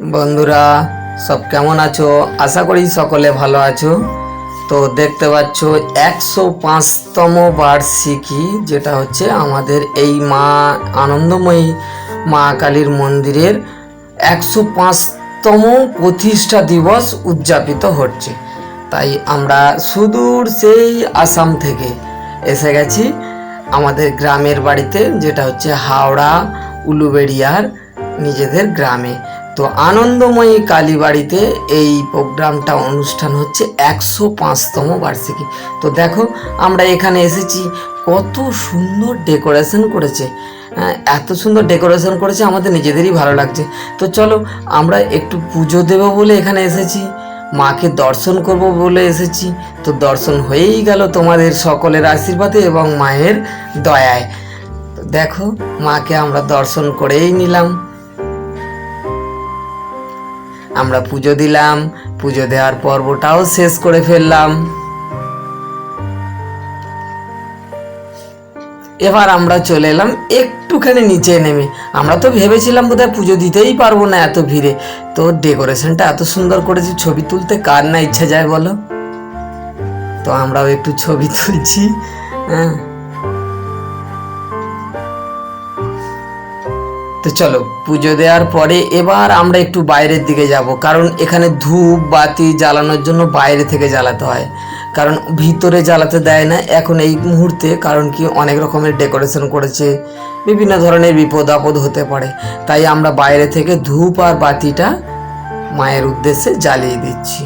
বন্ধুরা, সব কেমন আছো? আশা করি সকলে ভালো আছো। তো দেখতে পাচ্ছ, একশো পাঁচতম বার্ষিকী, যেটা হচ্ছে আমাদের এই মা, আনন্দময়ী মা কালীর মন্দিরের একশো পাঁচতম প্রতিষ্ঠা দিবস উদযাপিত হচ্ছে। তাই আমরা সুদূর সেই আসাম থেকে এসে গেছি আমাদের গ্রামের বাড়িতে, যেটা হচ্ছে হাওড়া, উলুবেড়িয়ার নিজেদের গ্রামে। তো আনন্দময়ী কালীবাড়িতে এই প্রোগ্রামটা অনুষ্ঠান হচ্ছে একশো পাঁচতম বার্ষিকী। তো দেখো আমরা এখানে এসেছি কত সুন্দর ডেকোরেশন করেছে। হ্যাঁ, এত সুন্দর ডেকোরেশন করেছে আমাদের নিজেদেরই ভালো লাগছে। তো চলো আমরা একটু পুজো দেবো বলে এখানে এসেছি মাকে দর্শন করব বলে এসেছি। তো দর্শন হয়েই গেল তোমাদের সকলের আশীর্বাদে এবং মায়ের দয়ায়। তো দেখো মাকে আমরা দর্শন করেই নিলাম। আমরা পুজো দিলাম, পুজো দেওয়ার পর্বটাও শেষ করে ফেললাম। এবার আমরা চলে এলাম একটুখানি নিচে নেমে। আমরা তো ভেবেছিলাম বোধহয় পুজো দিতেই পারব না এত ভিড়ে। তো ডেকোরেশনটা এত সুন্দর করেছি, ছবি তুলতে কার না ইচ্ছা যায় বলো? তো আমরাও একটু ছবি তুলছি হ্যাঁ। তো চলো, পুজো দেওয়ার পরে এবার আমরা একটু বাইরের দিকে যাব, কারণ এখানে ধূপ, বাতি জ্বালানোর জন্য বাইরে থেকে জ্বালাতে হয়। কারণ ভিতরে জ্বালাতে দেয় না, এখন এই মুহূর্তে, কারণ কি অনেক রকমের ডেকোরেশন করেছে, বিভিন্ন ধরনের বিপদ আপদ হতে পারে। তাই আমরা বাইরে থেকে ধূপ আর বাতিটা মায়ের উদ্দেশ্যে জ্বালিয়ে দিচ্ছি।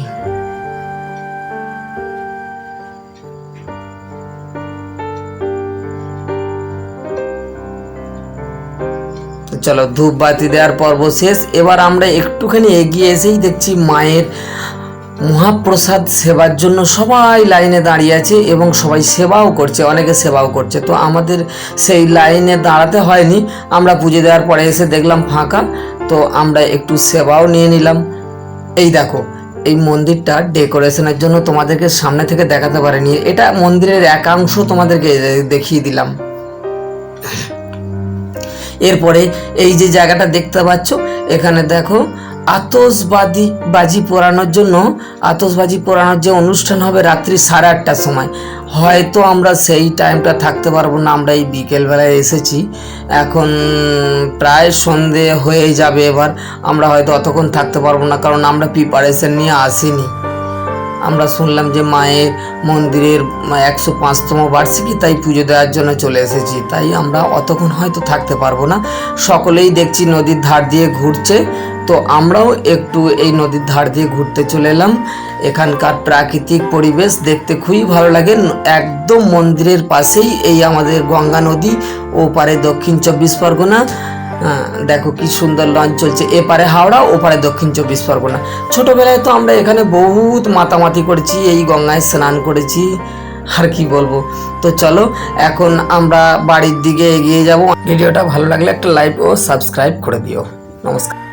চলো ধূপ বাতি দেওয়ার পর্ব শেষ। এবার আমরা একটুখানি এগিয়ে এসেই দেখছি মায়ের মহাপ্রসাদ সেবার জন্য সবাই লাইনে দাঁড়িয়ে আছে এবং সবাই সেবাও করছে, অনেকে সেবাও করছে। তো আমাদের সেই লাইনে দাঁড়াতে হয়নি। আমরা পুজো দেওয়ার পরে এসে দেখলাম ফাঁকা, তো আমরা একটু সেবাও নিয়ে নিলাম। এই দেখো, এই মন্দিরটা ডেকোরেশনের জন্য তোমাদেরকে সামনে থেকে দেখাতে পারিনি। এটা মন্দিরের একাংশ তোমাদেরকে দেখিয়ে দিলাম। এরপরে এই যে জায়গাটা দেখতে পাচ্ছ, এখানে দেখো আতসবাদি বাজি পোড়ানোর জন্য আতসবাজি পোড়ানোর যে অনুষ্ঠান হবে রাত্রি সাড়ে আটটার সময়। হয়তো আমরা সেই টাইমটা থাকতে পারব না, আমরা এই বিকেলবেলায় এসেছি। এখন প্রায় সন্ধে হয়ে যাবে এবার, আমরা হয়তো অতক্ষণ থাকতে পারব না, কারণ আমরা প্রিপারেশন নিয়ে আসিনি। আমরা শুনলাম যে মায়ের মন্দিরের একশো পাঁচতম বার্ষিকী, তাই পুজো দেওয়ার জন্য চলে এসেছি। তাই আমরা অতক্ষণ হয়তো থাকতে পারব না। সকলেই দেখছি নদীর ধার দিয়ে ঘুরছে। তো আমরাও একটু এই নদীর ধার দিয়ে ঘুরতে চলে এলাম। এখানকার প্রাকৃতিক পরিবেশ দেখতে খুবই ভালো লাগে। একদম মন্দিরের পাশেই এই আমাদের গঙ্গা নদী, ও পারে দক্ষিণ চব্বিশ পরগনা। দেখো কি সুন্দর লঞ্চ চলছে। এপারে হাওড়া, ওপারে দক্ষিণ চব্বিশ পরগনা। ছোটবেলায় তো আমরা এখানে বহুত মাতামাতি করেছি, এই গঙ্গায় স্নান করেছি। আর কি বলব? তো চলো, এখন আমরা বাড়ির দিকে এগিয়ে যাব। ভিডিওটা ভালো লাগলে একটা লাইক ও সাবস্ক্রাইব করে দিও। নমস্কার।